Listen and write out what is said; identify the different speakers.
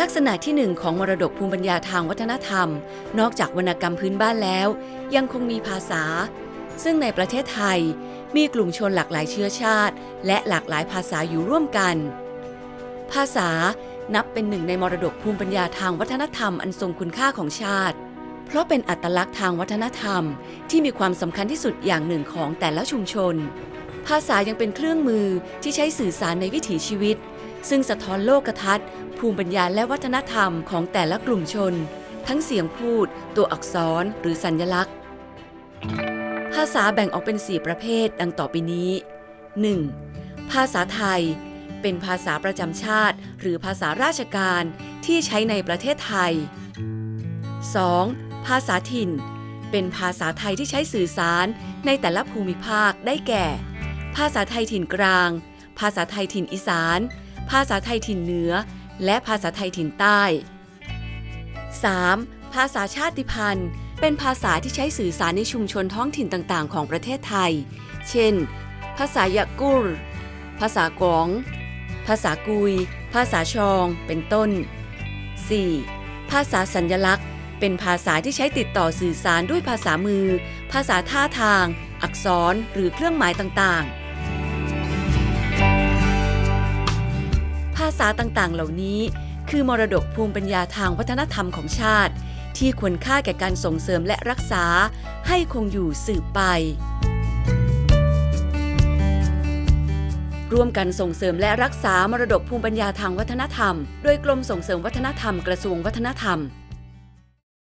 Speaker 1: ลักษณะที่หนึ่งของมรดกภูมิปัญญาทางวัฒนธรรม นอกจากวรรณกรรมพื้นบ้านแล้ว ยังคงมีภาษา ซึ่งในประเทศไทยมีกลุ่มชนหลากหลายเชื้อชาติ และหลากหลายภาษาอยู่ร่วมกัน ภาษานับเป็นหนึ่งในมรดกภูมิปัญญาทางวัฒนธรรมอันทรงคุณค่าของชาติ เพราะเป็นอัตลักษณ์ทางวัฒนธรรมที่มีความสำคัญที่สุดอย่างหนึ่งของแต่ละชุมชน ภาษายังเป็นเครื่องมือที่ใช้สื่อสารในวิถีชีวิต ซึ่งสะท้อนโลกทัศน์ ภูมิปัญญาและวัฒนธรรมของแต่ละกลุ่มชน ทั้งเสียงพูด ตัวอักษรหรือสัญลักษณ์ ภาษาแบ่งออกเป็น 4 ประเภทดังต่อไปนี้ 1. ภาษาไทย เป็นภาษาประจำชาติ หรือภาษาราชการที่ใช้ในประเทศไทย 2. ภาษาถิ่น เป็นภาษาไทยที่ใช้สื่อสารในแต่ละภูมิภาคได้แก่ ภาษาไทยถิ่นกลาง ภาษาไทยถิ่นอีสาน ภาษาไทยถิ่นเหนือ และภาษาไทยถิ่นใต้ 3. ภาษาชาติพันธุ์ เป็นภาษาที่ใช้สื่อสารในชุมชนท้องถิ่นต่างๆ ของประเทศไทย เช่น ภาษายะกุรภาษากอง ภาษากุย ภาษาชอง เป็นต้น 4. ภาษาสัญลักษณ์ เป็นภาษาที่ใช้ติดต่อสื่อสารด้วยภาษามือ ภาษาท่าทาง อักษร หรือเครื่องหมายต่างๆ ภาษาต่างๆ เหล่านี้ คือมรดกภูมิปัญญาทางวัฒนธรรมของชาติ ที่ควรค่าแก่การส่งเสริมและรักษา ให้คงอยู่สืบไป ร่วมกันส่งเสริมและรักษามรดกภูมิปัญญาทางวัฒนธรรม โดยกรมส่งเสริมวัฒนธรรมกระทรวงวัฒนธรรม